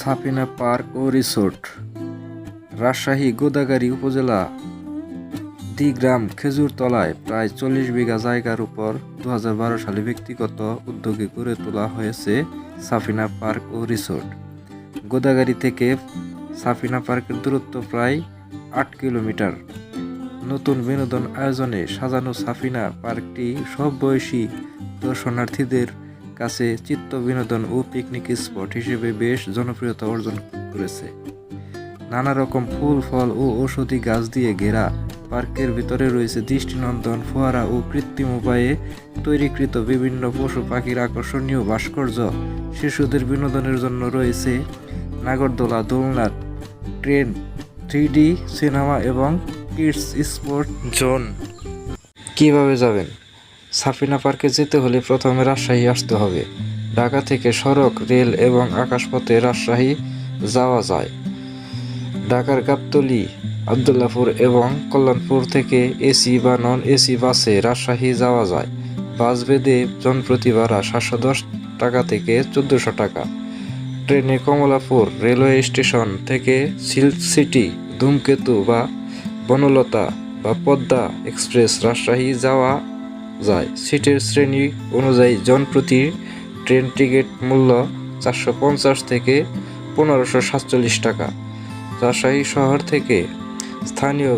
ছাপিনা park ও resort. Rajshahi Godagari উপজেলা। দিগ্রাম খেজুরতলায় প্রায় চল্লিশ বিঘা জায়গার উপর দু হাজার বারো সালে ব্যক্তিগত উদ্যোগে গড়ে তোলা হয়েছে সাফিনা পার্ক ও রিসোর্ট। গোদাগাড়ি থেকে সাফিনা পার্কের দূরত্ব প্রায় আট কিলোমিটার। নতুন বিনোদন আয়োজনে সাজানো সাফিনা পার্কটি সব বয়সী দর্শনার্থীদের কাছে চিত্ত বিনোদন ও পিকনিক স্পট হিসেবে বেশ জনপ্রিয়তা অর্জন করেছে। নানা রকম ফুল, ফল ও ঔষধি গাছ দিয়ে ঘেরা পার্কের ভিতরে রয়েছে দৃষ্টিনন্দন, ফোয়ারা ও কৃত্রিম উপায়ে তৈরিকৃত বিভিন্ন পশু পাখির আকর্ষণীয় ভাস্কর্য। শিশুদের বিনোদনের জন্য রয়েছে নাগরদোলা দোলনা ট্রেন থ্রি সিনেমা এবং কিডস স্পোর্ট জোন। কীভাবে যাবেন? সাফিনা পার্কে যেতে হলে প্রথমে রাজশাহী আসতে হবে। ঢাকা থেকে সড়ক, রেল এবং আকাশপথে রাজশাহী যাওয়া যায়। ঢাকার গাবতলি, আবদুল্লাপুর এবং কল্যাণপুর থেকে এসি বা নন এসি বাসে রাজশাহী যাওয়া যায়। বাস বেঁধে জনপ্রতি ভাড়া সাতশো দশ টাকা থেকে চোদ্দোশো টাকা। ট্রেনে কমলাপুর রেলওয়ে স্টেশন থেকে সিল্ক সিটি, ধূমকেতু বা বনলতা বা পদ্মা এক্সপ্রেস রাজশাহী যাওয়া যায়। সিটের শ্রেণি অনুযায়ী জনপ্রতি ট্রেন টিকিট মূল্য চারশো পঞ্চাশ থেকে পনেরোশো সাতচল্লিশ টাকা। রাজশাহী শহর থেকে স্থানীয়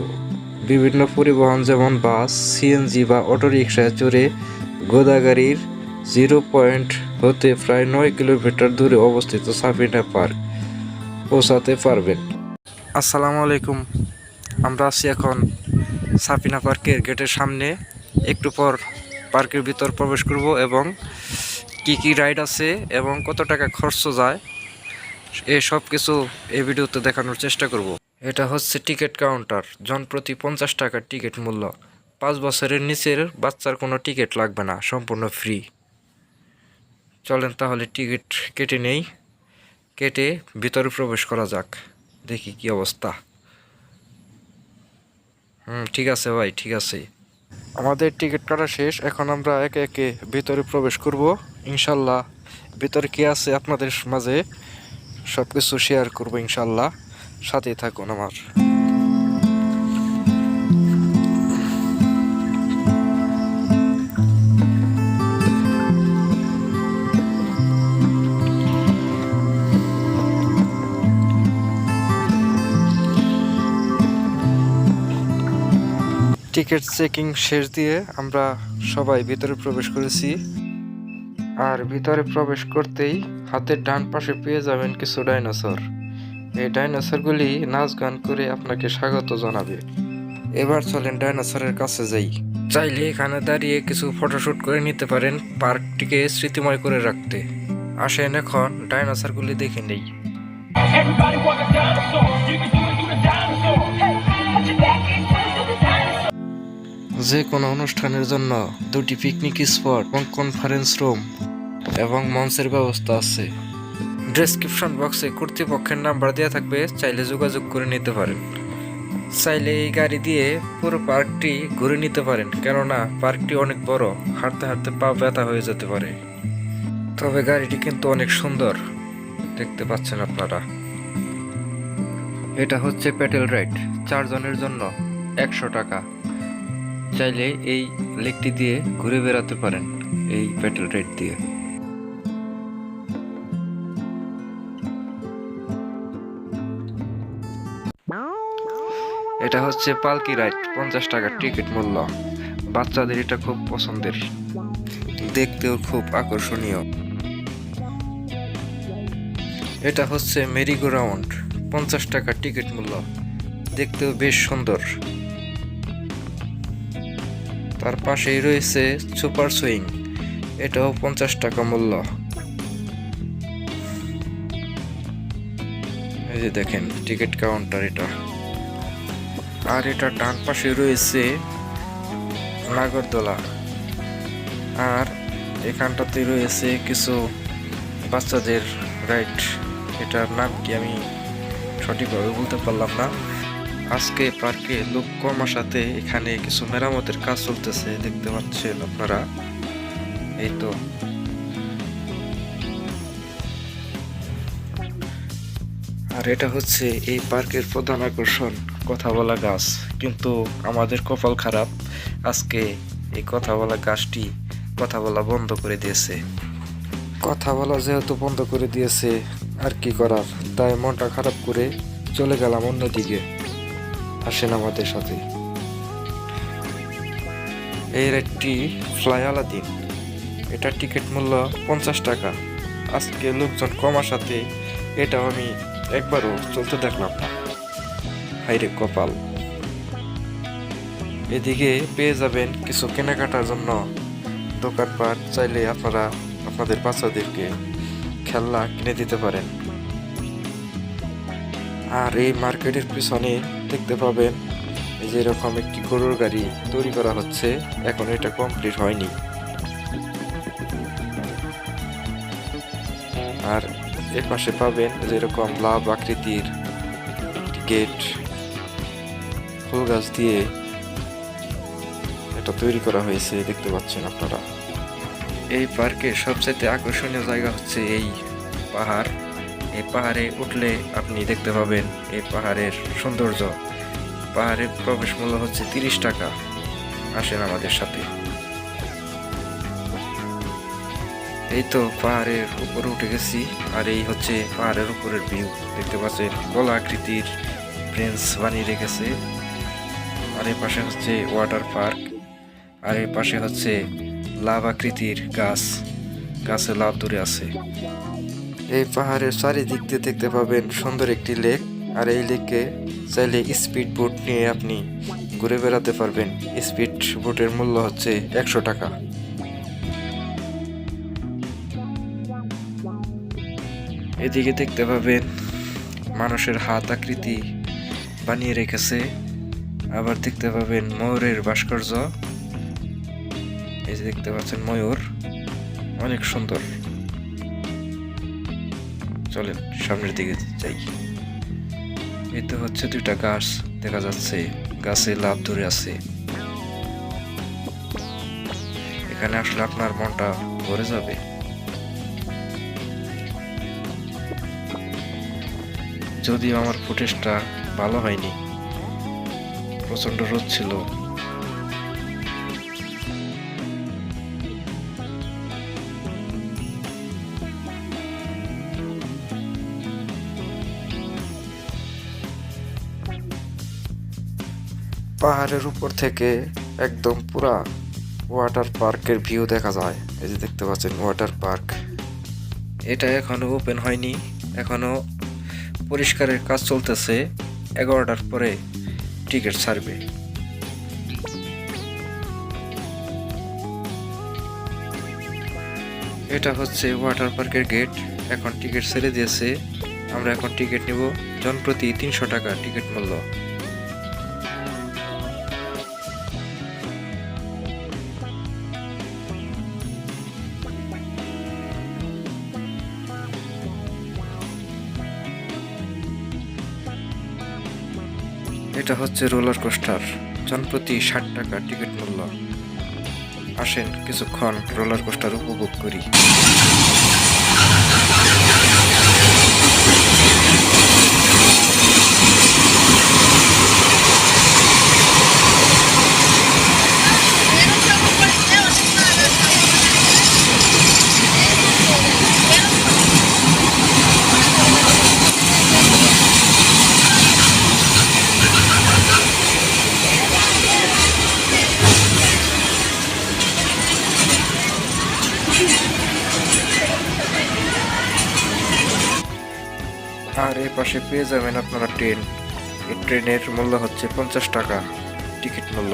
বিভিন্ন পরিবহন যেমন বাস, সিএনজি বা অটোরিকশায় চড়ে গোদাগাড়ির জিরো পয়েন্ট হতে প্রায় নয় কিলোমিটার দূরে অবস্থিত সাফিনা পার্ক পৌঁছাতে পারবেন। আসসালামু আলাইকুম। আমরা আছি এখন সাফিনা পার্কের গেটের সামনে। একটু পর পার্কের ভিতর প্রবেশ করব এবং কি কি রাইড আছে এবং কত টাকা খরচ যায় এই সব কিছু এই ভিডিওতে দেখানোর চেষ্টা করব। এটা হচ্ছে টিকিট কাউন্টার। জন প্রতি পঞ্চাশ টাকার টিকিট মূল্য। পাঁচ বছরের নিচের বাচ্চার কোনো টিকিট লাগবে না, সম্পূর্ণ ফ্রি। চলেন তাহলে টিকিট কেটে নেই। কেটে ভিতরে প্রবেশ করা যাক। দেখি কি অবস্থা। হুম, ঠিক আছে ভাই, ঠিক আছে। আমাদের টিকিট কাটা শেষ, এখন আমরা একে একে ভিতরে প্রবেশ করব। ইনশাল্লাহ ভিতরে কি আছে আপনাদের মাঝে সব কিছু শেয়ার করব ইনশাল্লাহ। সাথেই থাকুন আমার। টিকিট চেকিং শেষ দিয়ে আমরা সবাই ভিতরে প্রবেশ করেছি। আর ভিতরে প্রবেশ করতেই হাতের ডান পাশে পেয়ে যাবেন কিছু ডাইনোসর। এই ডাইনোসরগুলি নাচ গান করে আপনাকে স্বাগত জানাবে। এবার চলেন ডাইনোসরের কাছে যাই। চাইলে এখানে দাঁড়িয়ে কিছু ফটোশ্যুট করে নিতে পারেন পার্কটিকে স্মৃতিময় করে রাখতে। আসেন এখন ডাইনোসরগুলি দেখে নেই। Everybody want a dinosaur. You can do it through the dinosaur. Hey, যে কোনো অনুষ্ঠানের জন্য দুটি পিকনিক স্পট এবং কনফারেন্স রুম এবং মঞ্চের ব্যবস্থা আছে। ডেসক্রিপশন বক্সে কর্তৃপক্ষের নাম্বার দেওয়া থাকবে, চাইলে যোগাযোগ করে নিতে পারেন। চাইলে এই গাড়ি দিয়ে পুরো পার্কটি ঘুরে নিতে পারেন, কেননা পার্কটি অনেক বড়, হাঁটতে হাঁটতে পা ব্যথা হয়ে যেতে পারে। তবে গাড়িটি কিন্তু অনেক সুন্দর, দেখতে পাচ্ছেন আপনারা। এটা হচ্ছে প্যাটেল রাইড, চারজনের জন্য একশো টাকা। চাইলে এই লেকটি দিয়ে ঘুরে বেড়াতে পারেন, এই প্যাটেল রাইড দিয়ে। এটা হচ্ছে পালকি রাইড, পঞ্চাশ টাকার টিকিট মূল্য। বাচ্চাদের এটা খুব পছন্দের। দেখতেও খুব আকর্ষণীয়। এটা হচ্ছে মেরিগো রাউন্ড, পঞ্চাশ টাকার টিকিট মূল্য। দেখতেও বেশ সুন্দর। তার পাশেই রয়েছে সুপার সুইং। এটাও পঞ্চাশ টাকা মূল্য। এই যে দেখেন, টিকিট কাউন্টার এটা। আর এটা ডান পাশে রয়েছে নাগরদোলা। আর এখানটাতে রয়েছে কিছু বাচ্চাদের রাইড। এটার নাম কি আমি সঠিকভাবে বলতে পারলাম না। আজকে পার্কে লোক কম আসাতে এখানে কিছু মেরামতের কাজ চলতেছে, দেখতে পাচ্ছেন আপনারা। এই তো। আর এটা হচ্ছে এই পার্কের প্রধান আকর্ষণ, কথা বলা গাছ। কিন্তু আমাদের কপাল খারাপ, আজকে এই কথা বলা গাছটি কথা বলা বন্ধ করে দিয়েছে। কথা বলা যেহেতু বন্ধ করে দিয়েছে, আর কি করার? তাই মনটা খারাপ করে চলে গেলাম অন্যদিকে। আসেন আমাদের সাথে। এর একটি ফ্লাই আলাদিন। এটার টিকিট মূল্য পঞ্চাশ টাকা। আজকে লোকজন কম আসাতে এটাও আমি একবারও চলতে দেখলাম না। হাইরে কপাল। এদিকে পেয়ে যাবেন কিছু কেনাকাটার জন্য। দোকানপাট চাইলে আপনারা আপনাদের বাচ্চাদেরকে খেলনা কিনে দিতে পারেন। আর এই মার্কেটের পিছনে দেখতে পাবেন। যে এরকম একটি গরুর গাড়ি তৈরি করা হচ্ছে, এখন এটা কমপ্লিট হয়নি। আর এর পাশে পাবেন যেরকম লাভ আকৃতির গেট। ফুল গাছ দিয়ে এটা তৈরি করা হয়েছে, দেখতে পাচ্ছেন আপনারা। এই পার্কে সবচাইতে আকর্ষণীয় জায়গা হচ্ছে এই পাহাড়। পাহাড়ে উঠলে আপনি দেখতে পাবেন এই পাহাড়ের সৌন্দর্য। পাহাড়ের প্রবেশ মূল্য হচ্ছে তিরিশ টাকা। আসেন আমাদের সাথে। এই তো পাহাড়ের উপরে উঠে গেছি, আর এই হচ্ছে পাহাড়ের উপরের ভিউ দেখতে পাচ্ছেন, গলা আকৃতির ব্রেঞ্চ বানিয়ে রেখেছে। আর এই পাশে হচ্ছে ওয়াটার পার্ক আর এই পাশে হচ্ছে লাভ আকৃতির গাছ। গাছে লাভ দূরে আছে। এই পাহাড়ের চারিদিক দিয়ে দেখতে পাবেন সুন্দর একটি লেক। আর এই লেকে চাইলে স্পিড বোট নিয়ে আপনি ঘুরে বেড়াতে পারবেন। স্পিড বোটের মূল্য হচ্ছে একশো টাকা। এদিকে দেখতে পাবেন মানুষের হাত আকৃতি বানিয়ে রেখেছে। আবার দেখতে পাবেন ময়ূরের ভাস্কর্য। এই যে দেখতে পাচ্ছেন ময়ূর। অনেক সুন্দর। চলেন, সামনের দিকে যাই। এই তো হচ্ছে দুইটা গাছ, দেখা যাচ্ছে গাছে লাভ ধরে আছে। এখানে আসলে আপনার মনটা ভরে যাবে। যদিও আমার ফুটেজটা ভালো হয়নি প্রচণ্ড রোদ ছিল। পাহাড়ের উপর থেকে একদম পুরা ওয়াটার পার্কের ভিউ দেখা যায়। এই যে দেখতে পাচ্ছেন ওয়াটার পার্ক এটা এখনও ওপেন হয়নি, এখনও পরিষ্কারের কাজ চলতেছে। এগারোটার পরে টিকিট ছাড়বে। এটা হচ্ছে ওয়াটার পার্কের গেট এখন টিকিট ছেড়ে দিয়েছে। আমরা এখন টিকিট নিব। জনপ্রতি তিনশো টাকা টিকিট মূল্য। এটা হচ্ছে রোলার কোস্টার। জনপ্রতি ষাট টাকা টিকিট মূল্য। আসেন কিছুক্ষণ রোলার কোস্টার উপভোগ করি। পাশে পেয়ে যাবেন আপনারা ট্রেন। এই ট্রেনের মূল্য হচ্ছে পঞ্চাশ টাকা টিকিট মূল্য।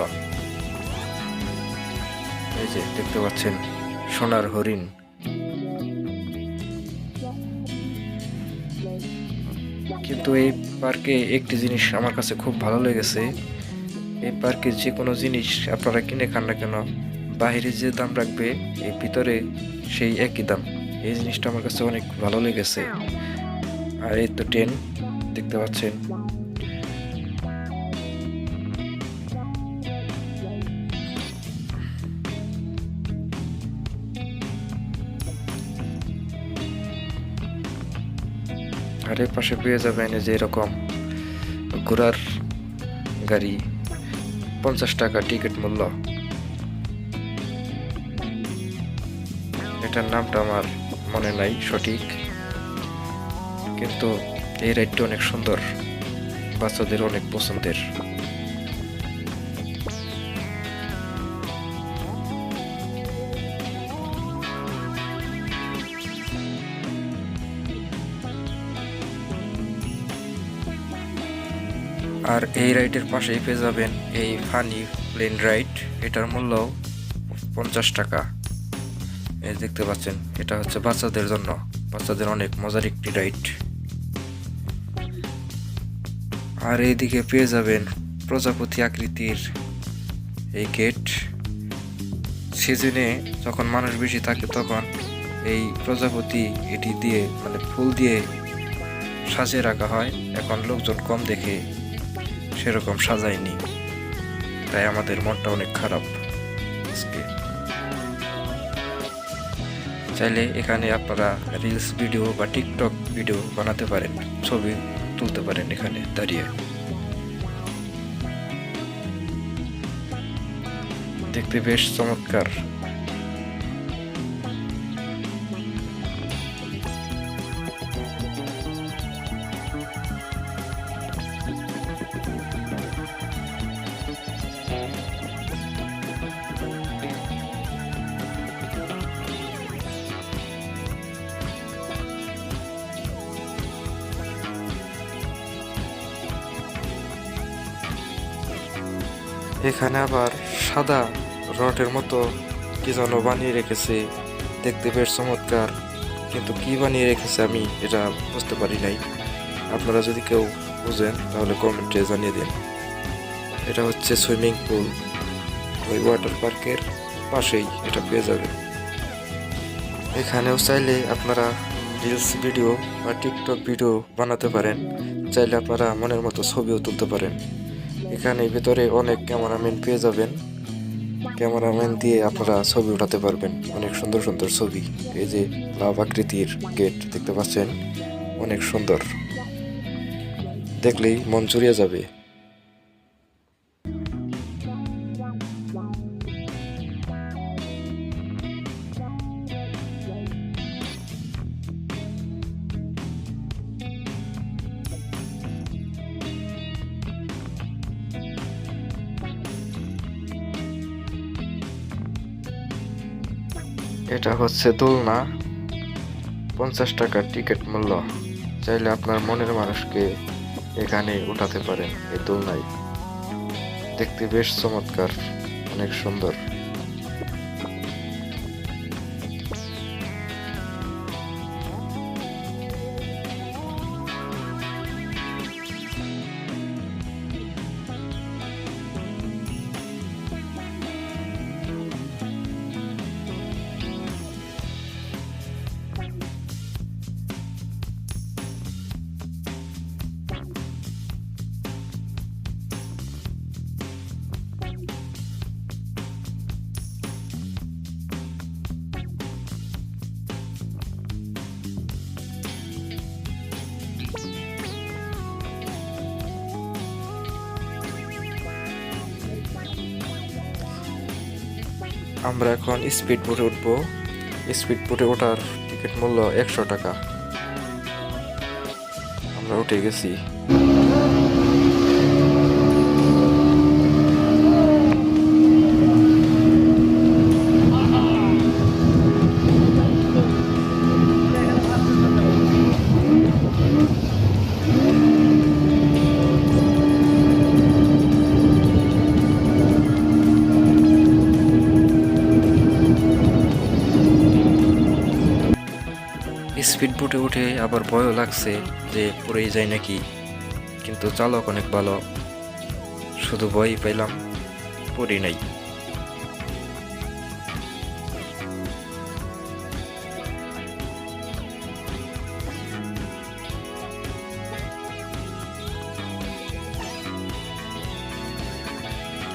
এই যে, দেখতে পাচ্ছেন, সোনার হরিণ। কিন্তু এই পার্কে একটি জিনিস আমার কাছে খুব ভালো লেগেছে। এই পার্কে যে কোনো জিনিস আপনারা কিনে খান না কেন বাইরে যে দাম রাখবে এই ভিতরে সেই একই দাম। এই জিনিসটা আমার কাছে অনেক ভালো লেগেছে। আর এই তো ট্রেন দেখতে পাচ্ছেন। আর এর পাশে পেয়ে যাবেন যে এরকম ঘোড়ার গাড়ি, পঞ্চাশ টাকা টিকিট মূল্য। এটার নামটা আমার মনে নাই সঠিক। কিন্তু এই রাইডটা অনেক সুন্দর। বাচ্চাদের অনেক পছন্দের। আর এই রাইডের পাশেই পেয়ে যাবেন এই ফানি প্লেন রাইড। এটার মূল্য পঞ্চাশ টাকা। এই দেখতে পাচ্ছেন, এটা হচ্ছে বাচ্চাদের জন্য। বাচ্চাদের অনেক মজার একটি রাইড। আর এইদিকে পেয়ে যাবেন প্রজাপতি আকৃতির এই গেট। সিজনে যখন মানুষ বেশি থাকে তখন এই প্রজাপতি এটি দিয়ে মানে ফুল দিয়ে সাজিয়ে রাখা হয়। এখন লোকজন কম দেখে সেরকম সাজায়নি। তাই আমাদের মনটা অনেক খারাপ আজকে। চাইলে এখানে আপনারা রিলস ভিডিও বা টিকটক ভিডিও বানাতে পারেন। ছবি তুলতে পারেন এখানে দাঁড়িয়ে। দেখতে বেশ চমৎকার। এখানে আবার সাদা রটের মতো কি যেন বানিয়ে রেখেছে। দেখতে বেশ চমৎকার। কিন্তু কি বানিয়ে রেখেছে আমি এটা বুঝতে পারি নাই। আপনারা যদি কেউ বুঝেন, তাহলে কমেন্টে জানিয়ে দিন। এটা হচ্ছে সুইমিং পুল। ওই ওয়াটার পার্কের পাশেই এটা পেয়ে যাবেন। এখানেও চাইলে আপনারা রিলস ভিডিও বা টিকটক ভিডিও বানাতে পারেন। চাইলে আপনারা মনের মতো ছবিও তুলতে পারেন। এখানে ভেতরে অনেক ক্যামেরাম্যান পেয়ে যাবেন। ক্যামেরাম্যান দিয়ে আপনারা ছবি উঠাতে পারবেন। অনেক সুন্দর সুন্দর ছবি। এই যে লাভ আকৃতির গেট দেখতে পাচ্ছেন। অনেক সুন্দর। দেখলেই মন জুড়িয়ে যাবে। এটা হচ্ছে দোলনা। পঞ্চাশ টাকার টিকিট মূল্য। চাইলে আপনার মনের মানুষকে এখানে উঠাতে পারেন এই দোলনায়। দেখতে বেশ চমৎকার, অনেক সুন্দর। আমরা এখন স্পিড বোটে উঠব। স্পিড বোটে ওঠার টিকিট মূল্য একশো টাকা। আমরা উঠে গেছি। বোটে উঠে আবার ভয়ও লাগছে যে পড়েই যায় নাকি। কিন্তু চালক অনেক ভালো। শুধু ভয়ই পাইলাম, পড়ি নাই।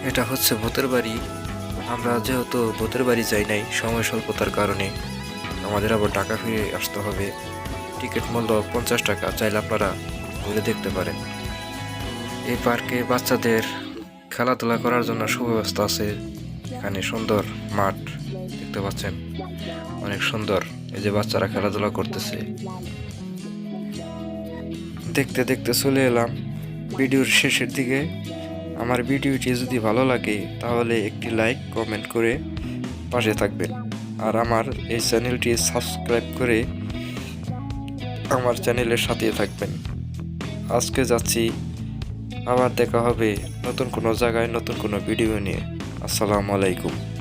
এটা হচ্ছে ভূতের বাড়ি। আমরা যেহেতু ভূতের বাড়ি যাই নাই, সময় স্বল্পতার কারণে আমাদের আবার ঢাকা ফিরে আসতে হবে। টিকিট মূল্য পঞ্চাশ টাকা চাইলে আপনারা ঘুরে দেখতে পারেন। এই পার্কে বাচ্চাদের খেলাধুলা করার জন্য সুব্যবস্থা আছে। এখানে সুন্দর মাঠ দেখতে পাচ্ছেন। অনেক সুন্দর। এই যে বাচ্চারা খেলাধুলা করতেছে। দেখতে দেখতে চলে এলাম ভিডিওর শেষের দিকে। আমার ভিডিওটি যদি ভালো লাগে তাহলে একটি লাইক, কমেন্ট করে পাশে থাকবেন। আর আমার এই চ্যানেলটি সাবস্ক্রাইব করে আমার চ্যানেলের সাথে থাকবেন। আজকে যাচ্ছি। আবার দেখা হবে নতুন কোনো জায়গায়, নতুন কোনো ভিডিও নিয়ে। আসসালামু আলাইকুম।